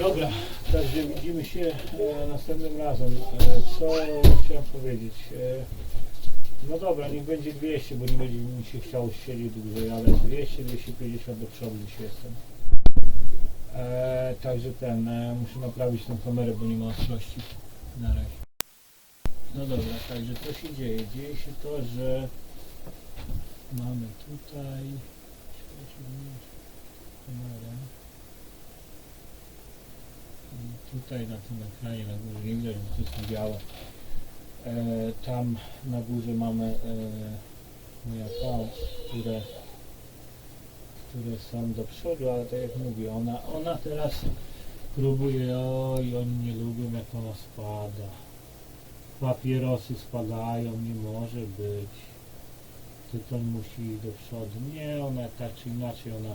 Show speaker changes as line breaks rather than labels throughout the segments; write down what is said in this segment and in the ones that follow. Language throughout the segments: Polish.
Dobra, także widzimy się e, następnym razem. E, co chciałem powiedzieć? E, no dobra, niech będzie 200, bo nie będzie mi się chciało siedzieć dłużej, ale 200, 250 do przodu dzisiaj jestem. E, także ten, e, muszę naprawić tę kamerę, bo nie ma ostrości na razie. No dobra, także co się dzieje? Dzieje się to, że mamy tutaj kamerę. Tutaj na tym ekranie na górze nie widać, bo to na biało. E, tam na górze mamy e, moje account, które które są do przodu, ale tak jak mówię, ona, ona teraz próbuje, oj, oni nie lubią jak ona spada. Papierosy spadają, nie może być. Tytoń musi iść do przodu. Nie, ona tak czy inaczej, ona,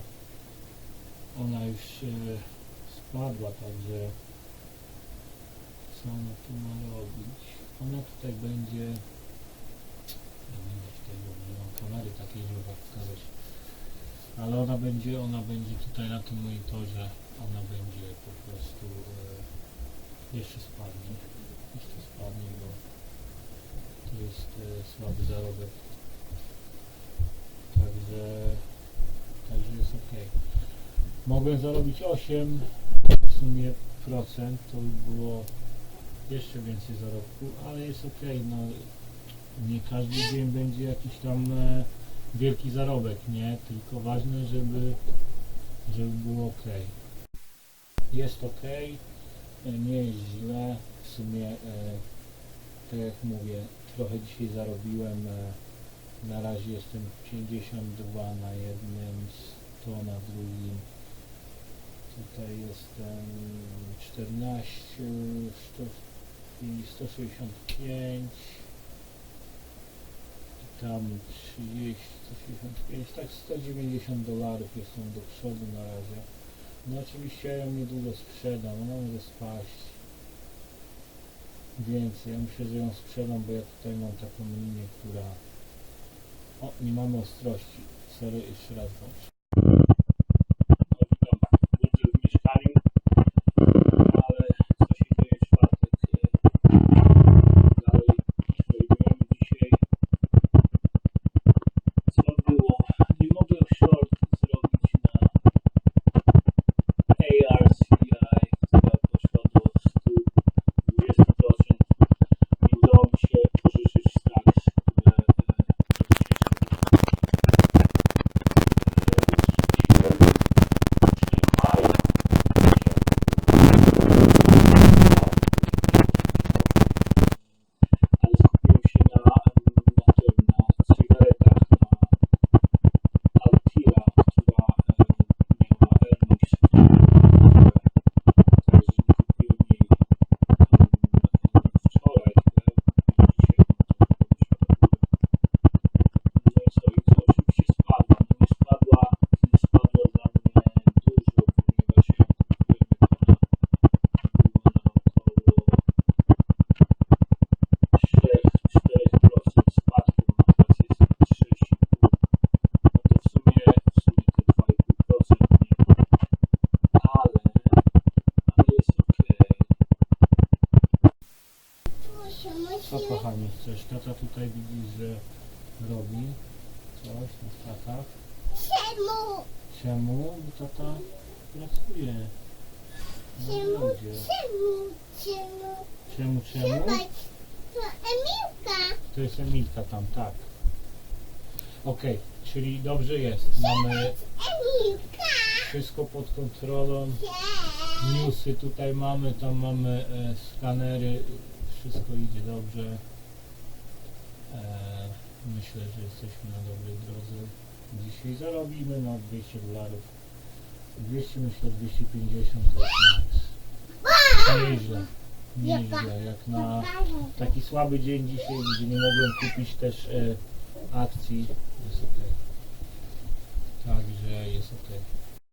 ona już e, spadła, także co ona tu ma robić? Ona tutaj będzie, nie widać tego, nie mam kamery takiej, żeby wam ale ona będzie, ona będzie tutaj na tym monitorze, ona będzie po prostu e, jeszcze spadnie, jeszcze spadnie, bo to jest e, słaby zarobek. Także, także jest ok. Mogłem zarobić 8 w sumie procent, to by było jeszcze więcej zarobku, ale jest ok, no nie każdy dzień będzie jakiś tam e, wielki zarobek, nie? Tylko ważne, żeby, żeby było ok. Jest ok, e, nie jest źle. W sumie, e, tak jak mówię, trochę dzisiaj zarobiłem. E, na razie jestem 52 na jednym, 100 na drugim. Tutaj jestem 14, 100, i 165 tam 30, 165, tak 190 dolarów jestem do przodu na razie. No oczywiście ja ją niedługo sprzedam, ona może spaść więcej. Ja myślę, że ją sprzedam, bo ja tutaj mam taką linię, która... O, nie mamy ostrości. Sorry, jeszcze raz włączę. Co kochani chcesz? Tata tutaj widzi, że robi coś na statach.
Czemu?
Czemu? Bo tata pracuje.
Czemu? Czemu? Czemu?
Czemu, czemu?
Zobacz, to Emilka.
To jest Emilka tam, tak. Okej, czyli dobrze jest. Mamy
Emilka.
wszystko pod kontrolą.
Cześć.
Newsy tutaj mamy, tam mamy e, skanery. Wszystko idzie dobrze. E, myślę, że jesteśmy na dobrej drodze. Dzisiaj zarobimy na 200 dolarów. 200 myślę 250 to jest max. Nieźle. Nieźle. Jak na taki słaby dzień dzisiaj, gdzie nie mogłem kupić też e, akcji, jest ok. Także jest ok.